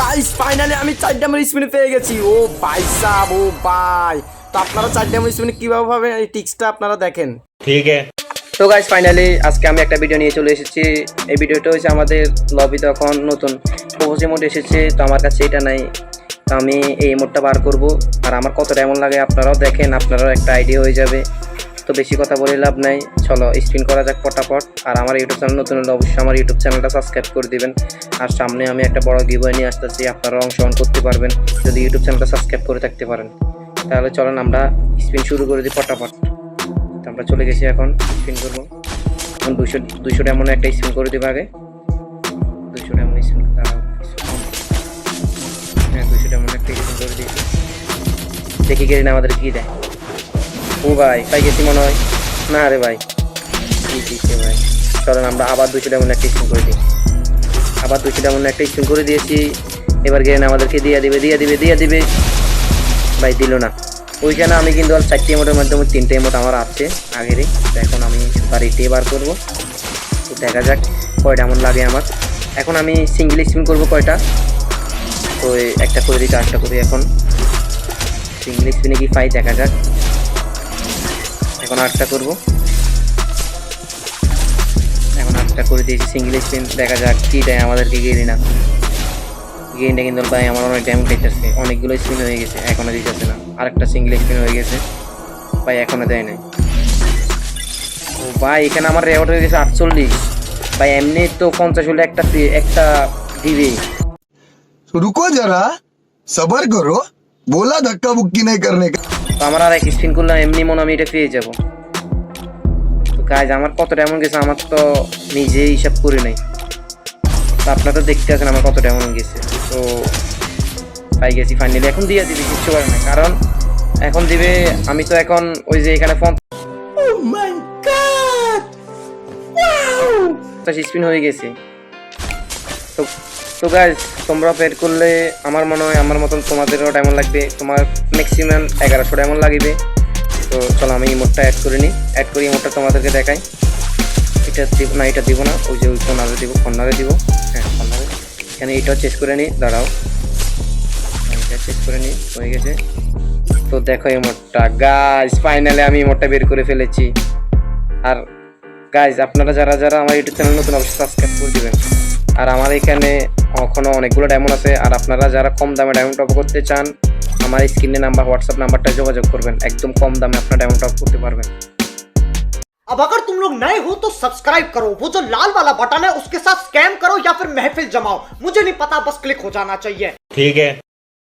Guys finally আমি চার ডামের স্পিনে পেয়ে গেছি। ও ভাই সাব ও ভাই। তো আপনারা চার ডামের স্পিনে কীভাবে ভাবে এই টিক্সটা আপনারা দেখেন। ঠিক আছে। তো গাইস ফাইনালি আজকে আমি একটা ভিডিও নিয়ে চলে এসেছি। এই ভিডিওটা হচ্ছে আমাদের লবি তখন নতুন। প্রপোজি মোড এসেছে তো আমার কাছে এটা নাই। তো আমি এই মোডটা বার করব। আর আমার কতটা এমন লাগে আপনারাও দেখেন আপনারাও একটা আইডিয়া হয়ে যাবে। তো বেশি কথা বলে লাভ নাই। চলো স্পিন করা যাক পটাপট। আর আমার ইউটিউব চ্যানেল নতুন হলে অবশ্যই আমার ইউটিউব চ্যানেলটা সাবস্ক্রাইব করে দিবেন। আর সামনে আমি একটা বড় গিবয় নিয়ে আসতেছি আপনারা অংশগ্রহণ করতে পারবেন। যদি ইউটিউব চ্যানেলটা সাবস্ক্রাইব করে থাকতে পারেন। তাহলে চলেন আমরা স্পিন শুরু করে দিই পটাপট। তো আমরা চলে গেছি এখন স্পিন করব। এখন দুশো দুশো এমন একটা স্পিন করে দেবো আগে। দুশো এমন স্পিন হ্যাঁ এমন একটা করে দেখি গেলি না আমাদের কি দেয়। ও ভাই, পাই গেছি মনে হয়। না রে ভাই। কি ভাই। চলেন আমরা আবার দুশো এমন একটা স্পিন করে দিই। আবার দুশো এমন একটা স্পিন করে দিয়েছি। এবার গেলেন আমাদেরকে দিয়ে দিবে দিয়ে দিবে দিয়ে দিবে। ভাই, দিল না। ওইখানে আমি কিন্তু আর চারটি এমোটের মাধ্যমে তিনটে এমোট আমার আছে আগেরই। তো এখন আমি সুপার এইটে বার করব। দেখা যাক কয়টা এমন লাগে আমার। এখন আমি সিঙ্গেল স্পিন করব কয়টা। তো একটা করে দিই, চারটা করি এখন। সিঙ্গেল স্পিনে কি পাই দেখা যাক। এখন আটটা করব। করে দিয়েছি। সিঙ্গেল স্পিন দেখা যাক কী দেয় আমাদেরকে গেরিনা গেমটা কিন্তু ভাই আমার অনেক ড্যামেজ দিতেছে অনেকগুলো স্পিন হয়ে গেছে এখনও দিতেছে না। আরেকটা সিঙ্গেল স্পিন হয়ে গেছে। ভাই এখনও দেয় নাই। ও ভাই এখানে আমার রেওয়ার্ড হয়ে গেছে আটচল্লিশ। ভাই এমনি তো পঞ্চাশ হলে একটা একটা দিবে। রুকো যারা সবার করো। বোলা ধাক্কা বুক্কি নেই করনে আমার আর এক স্পিন করলাম এমনি মনে আমি এটা পেয়ে যাব। কাজ আমার কতটা এমন গেছে আমার তো নিজেই হিসাব করি নাই। তো আপনারা তো দেখতে আছেন আমার কতটা এমন গেছে। তো পাই গেছি ফাইনালি এখন দিয়ে দিবি কিচ্ছু করে না কারণ এখন দিবে আমি তো এখন ওই যে এখানে ফোন স্পিন হয়ে গেছে। তো তো গাইজ তোমরা পেড করলে আমার মনে হয় আমার মতন তোমাদেরও ডায়মন্ড লাগবে। তোমার ম্যাক্সিমাম এগারোশো ডায়মন্ড লাগবে। তো চলো আমি ইমোটটা অ্যাড করে নিই। অ্যাড করে ইমোটটা তোমাদেরকে দেখাই। এটা দিব না এটা দিব না। ওই যে ওই কর্নারে দিব কর্নারে দিব। হ্যাঁ কর্নারে। এখানে এটাও চেস করে নিই। দাঁড়াও। হ্যাঁ, এটা চেস করে নিই। হয়ে গেছে। তো দেখো ইমোটটা গাইজ ফাইনালি আমি ইমোটটা বের করে ফেলেছি। আর গাইজ আপনারা যারা যারা আমার ইউটিউব চ্যানেল নতুন অবশ্যই সাবস্ক্রাইব করে দেবেন। আর আমার এখানে এখনও অনেকগুলো ডায়মন্ড আছে। আর আপনারা যারা কম দামে ডায়মন্ড টপ করতে চান আমার স্ক্রিনে নাম্বার হোয়াটসঅ্যাপ নাম্বারটা যোগাযোগ করবেন একদম কম দামে আপনারা ডায়মন্ড টপ করতে পারবেন अब अगर तुम लोग नए हो तो सब्सक्राइब करो वो जो लाल वाला बटन है उसके साथ स्कैम करो या फिर महफिल जमाओ मुझे नहीं पता बस क्लिक हो जाना चाहिए ठीक है